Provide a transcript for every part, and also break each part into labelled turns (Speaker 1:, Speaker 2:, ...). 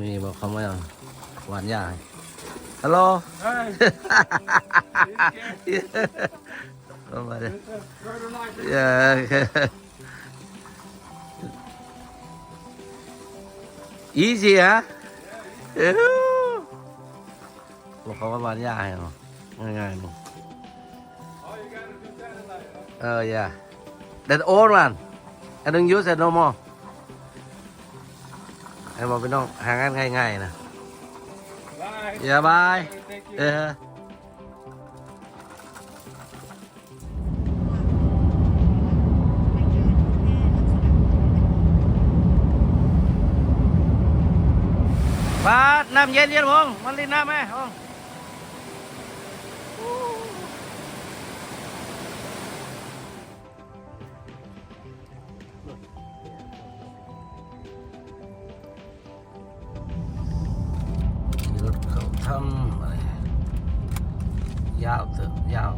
Speaker 1: มีบอกเขาไหมอะหวานยาฮัลโหล
Speaker 2: Hey,
Speaker 1: เข้ามาเลย
Speaker 2: brother like it.
Speaker 1: เย้อีสิฮะเอ้าบอกเขาว่าหวานยาให้เหรอง่ายๆมึง
Speaker 2: All you gotta do that is like, uh,
Speaker 1: เออ yeah that old one I don't use it no more ไอ้บอกพี่น้องหางานง่ายๆนะ
Speaker 2: bye.
Speaker 1: อย่าบาย
Speaker 2: Thank you.
Speaker 1: เออบาดน้ำเย็นเย็นพงมันลินน้ำไหมพง เขาทำอะไรยาวเถอะยาว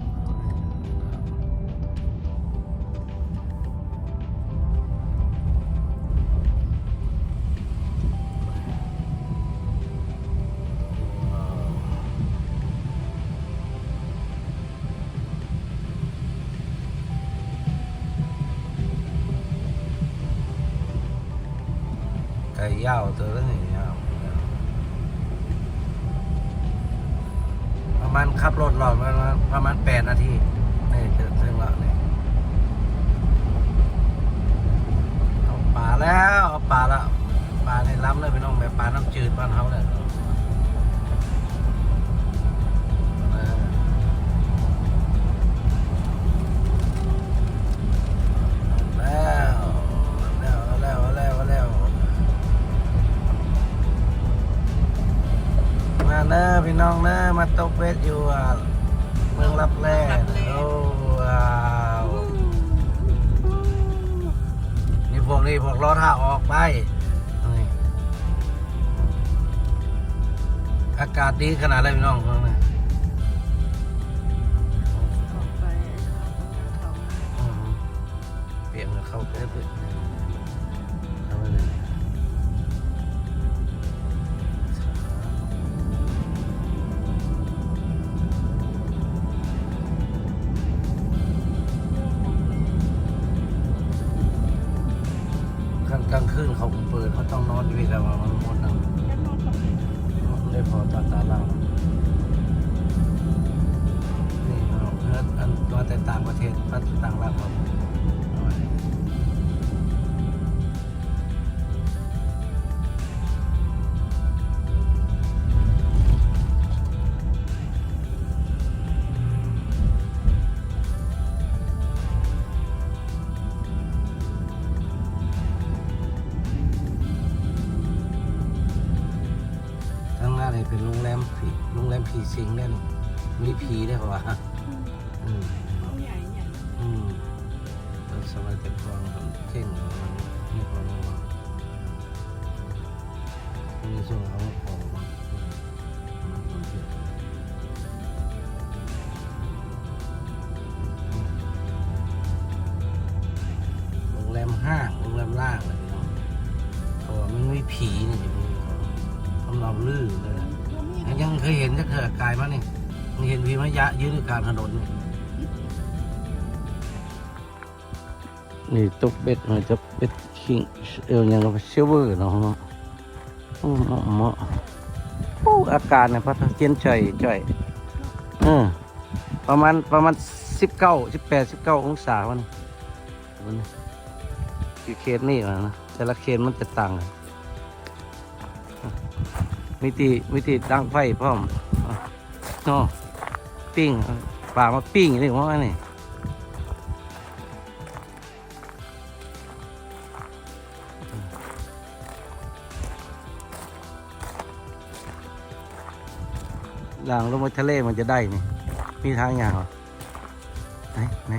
Speaker 1: ไก่ยาวตัวละนี่ยาวประ มาณขับรถหลอดประมาณประมาณแปดนาทีนี่จะถึงแล้วนี่เอาป่าแล้วเอาป่าแล้วป่าในล้ำเลยพี่น้องแบบป่าน้ำจืดบ้านเขาเลย มาตกเบ็ดอยู่อะเมืองรับแร่โอ้ว้าวนี่พวกนี้พวกล้อท่าออกไปนี่อากาศดีขนาดไรพี่น้องตรงนี้
Speaker 3: ออกไปเขา
Speaker 1: อืมเปลี่ยนกับเข้าไปเรื่อ พอตาตาล่างนี่เราเนื้ออันตัวแต่ต่างประเทศต่างล่างเรา น้านี่เป็นโรงแรมผีโรงแรมผีสิงเนี่ยนี่มีผีได้เหรอวะอืม
Speaker 3: เขาใหญ่ใหญ่
Speaker 1: อืมตอนสมัยแต่ก่อนมันเก่งกว่ามันนี่พอลงมามีส่วนเอาออกมาโรงแรมห้างโรงแรมล่างเลยพี่น้องเพราะว่ามันไม่ผีเนี่จะมีทำ เราลื่นเลยยังเคยเห็นจะเกิดกายมานี่เห็นพีมะยะยืนกลางถนนนี่นี่ตกเบ็ดมันจะเบ็ดคิงเอวยังกับเซิลเวอร์เนาะโอ้เหมาะเหมาะโอ้อากาศเนี่ยพัดเย็นใจจ่อยเออประมาณประมาณสิบเก้าสิบแปดสิบเก้าองศาวันนี้วันคือเขตนี่นะแต่ละเขตมันจะต่างกัน มิติมิติตั้งไฟพร้อมเนาะปิ้งปลามาปิ้งนี่ว่านี่หลังลงมาทะเลมันจะได้นี่ มีทางอย่างเหรอไหนไหน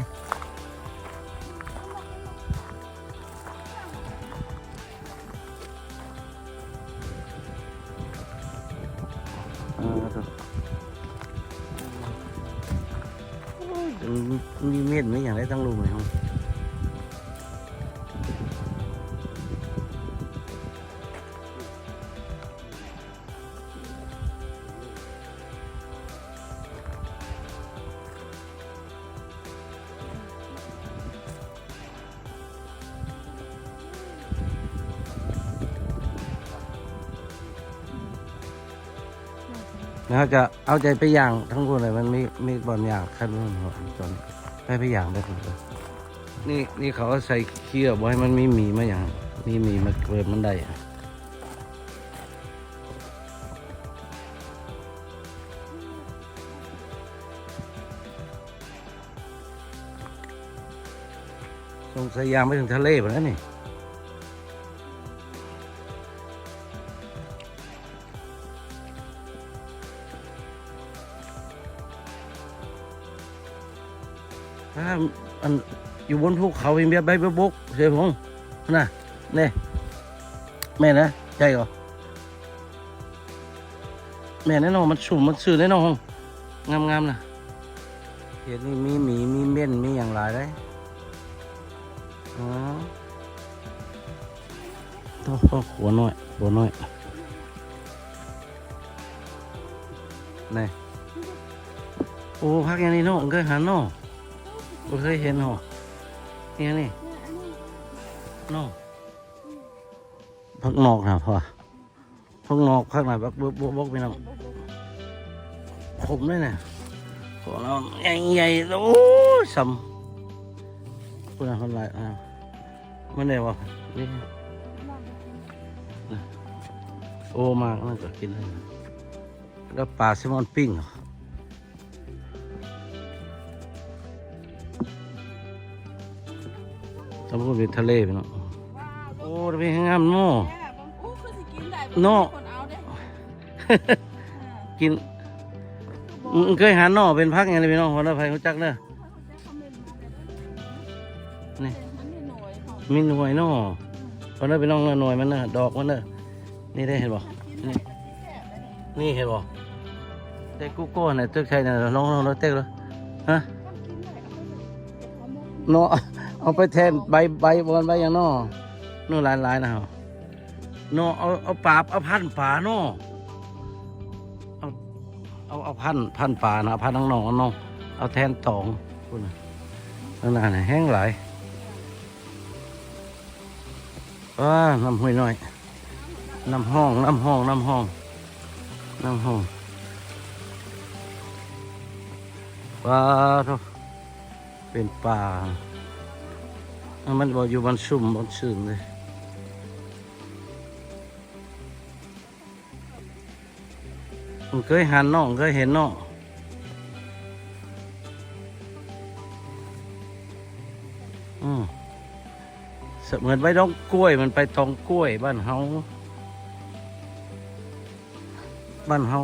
Speaker 1: แล้วจะเอาใจไปอย่างทั้งหมดเลยมันมีมีบอลอย่างขั้นนู้นหัวตอนไปไปอย่างได้หมดเลยนี่นี่เขาก็ใส่เคี่ยวบ่ให้มันมีหมีมาอย่างมีหมีมาเกิดมันได้อะสงสายยางไปถึงทะเลหมดแล้วนี่ อันอยู่บนภูเขามีเบียใบบุกเสียพงน่ะเนี่ยแม่นะใจเหรอแม่แน่นอนมันสุ่มมันสื่อแน่นอนงามงามๆนะเห็นนี่มีหมีมีเม่นมีอย่างหลายได้อ๋อโอ้โหหัวน้อยหัวน้อยนี่โอ้พักอย่างนี้เนาะเคยหันเนาะ บ่เคยเห็นหรอนี่นี่นอกพักนอกนะพ่อพักนอกพักไหนพักบกบกบกไปน้ำผมเลยนะของเราใหญ่ใหญ่ๆโอ้ยสำคุณอะไรคนไรอะมันได้วะนี่โอ้มากน่าจะกินได้นะแล้วปลาแซลมอนปิ้งเหรอ สมมติเป็นทะเลไปเนาะโอ้ทะเลงามเนาะ
Speaker 3: แม่บางอู้คือสิกินได้
Speaker 1: โน่
Speaker 3: คนเอาเด้
Speaker 1: กินมึงเคยหาหน่อเป็นพักยังไงพี่น้องคนละไฟเขาจักเนอะนี่
Speaker 3: มันมีหน่วยของ
Speaker 1: มีหน่วยหน่อคนละพี่น้องเนอะหน่วยมันเนอะดอกมันเนอะนี่ได้เห็นบ่นี่นี่เห็นบ่เต็กกูโก้เนี่ยเต็กใช่เนี่ยลองลองลองเต็กเลยฮะเนาะ เอาไปแทนใบใบบอลใบอย่างนาะนู่นหลายหลายๆนะครับนาะเอาเอาปลาเอาพันปลานาะเอาเอาเอาพันพันปลานะเอาพันน้องน้องน้องเอาแทนตองพูดนะนั่นน่ะแห้งหลายว้าน้ำห้วยน้อยน้ำห้องน้ำห้องน้ำห้องน้ำห้องปลาทุกเป็นป่า มันบอกอยู่บนสุ่มบนสื่นเลยผมเคยหันน้องเคยเห็นน้องอืมเสมือนใบดองกล้วยมันไปตองกล้วยบ้านเฮาบ้านเฮา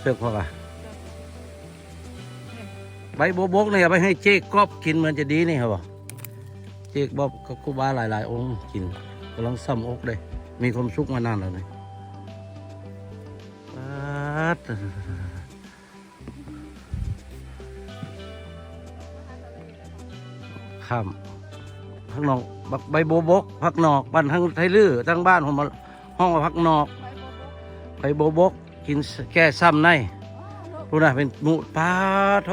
Speaker 1: เสือกพอปะ ใบโบบกเนี่ยไปให้เจ๊กอบกินมันจะดีนี่ครับบ่เจ๊กอบกับครูบาหลาย ๆ องค์กินกำลังซ้ำอกเลยมีความสุขมานานแล้วเลยปัดข้ามพักนอกบักใบโบบกพักนอกบ้านทั้งไทลือทั้งบ้านผมมาห้องว่าพักนอก
Speaker 3: ไปบ่บ่
Speaker 1: ไปโบบกกินแก้ซ้ำในรู้นะเป็นหมูปลาโท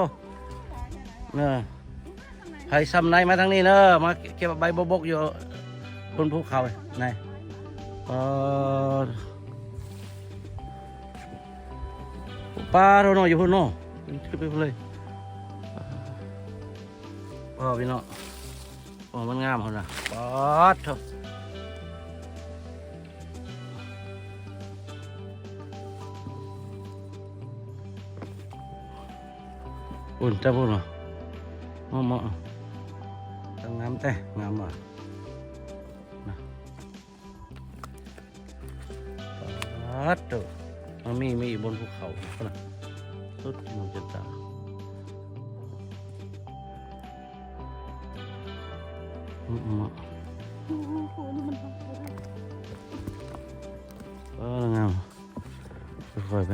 Speaker 1: เนอะไผ่ซ้ำในมาทางนี้เนอะมาเก็บใบโบบกอยู่บนภูเขาในเออปลาโทนอยู่พุ่นโน่ขึ้นไปเลยพอพี่น้องโอ้มันงามคนน่ะปอดโทอุ่นจะพูดเหรอ มอมอตั้งงามแต่งามอะนะปัดเถอะมันมีมีอยู่บนภูเขานะสุดมันจะตาอืมอืมอะ
Speaker 3: โอ้โหนี่มันทำอะไรได้
Speaker 1: เอองามค่อยๆไป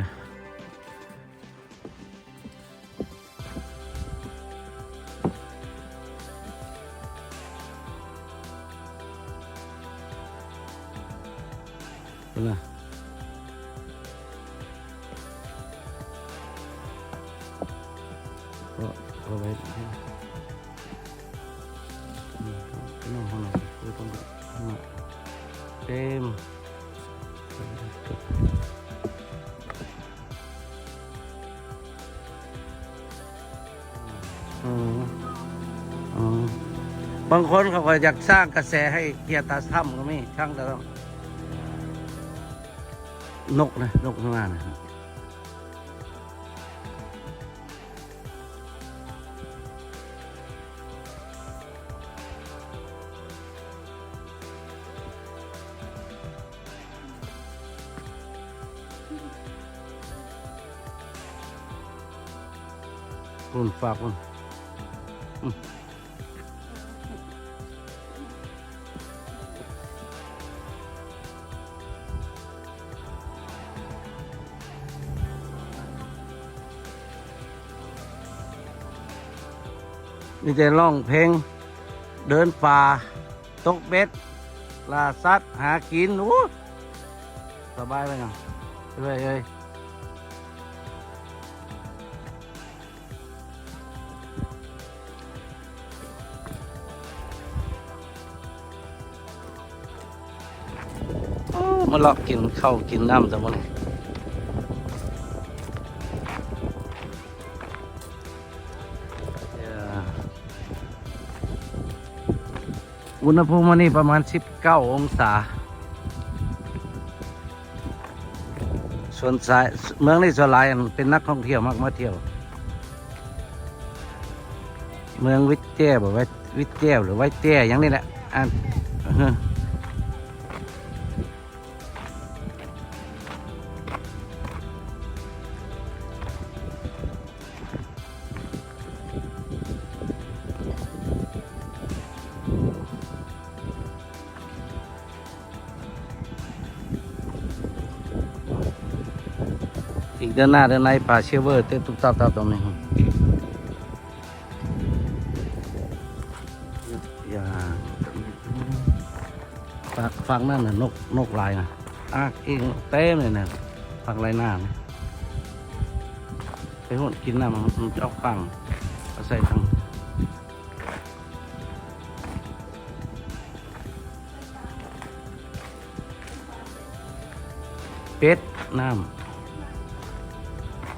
Speaker 1: พี่น้องของเราต้องมาเต็มบางคนเขาก็อยากสร้างกระแสให้เกียตาถ้ำก็มีช่างแต่ต้องนกนะ นกข้างหน้านะครั ณฝากคุณนี่จะร้องเพลง เดินป่า ตกเบ็ดล่าสัตว์หากินโอ้สบายไปยังเอ้ยเอ้ยโอ้ เลาะกินข้าวกินน้ำจังวะนี่เอ่ออุณหภูมิวันนี้ประมาณ 19 องศา ส่วนสายเมืองนี้ส่วนหลายอันเป็นนักท่องเที่ยวมากมาเที่ยว เมืองวิทเจ้บอกว่าวิทเจ้หรือไว้เจ้อย่างนี้แหละอ่าน อีกเดินหน้าเดินในป่าเชเวอร์เต้นตุ๊บตับตับตรงนี้ครับอย่าฟังฟังนั่นน่ะนกนกลายนะอะเองเต้มเลยนะฟังลายหน้านะไปหุ่นกินน้ำมันจะเอาฟังเอาใส่ทางเป็ดน้ำ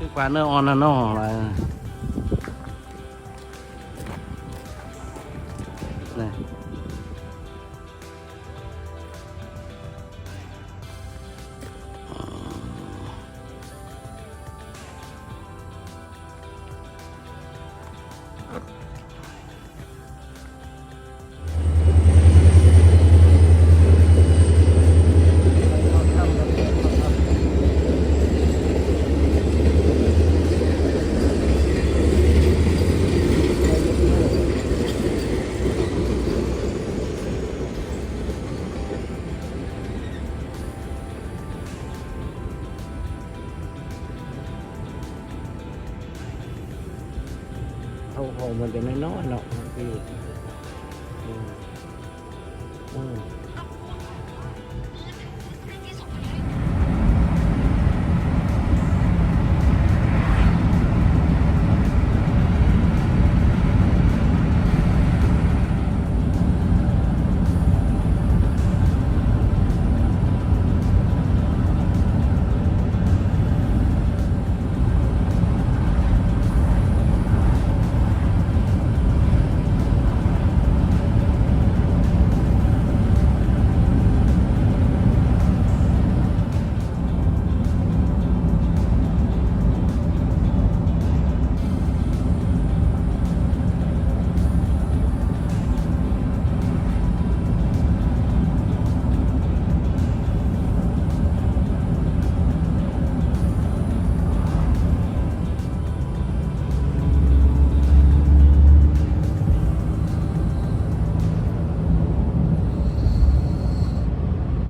Speaker 1: คือกว่าเนื้อ อ่อนนะ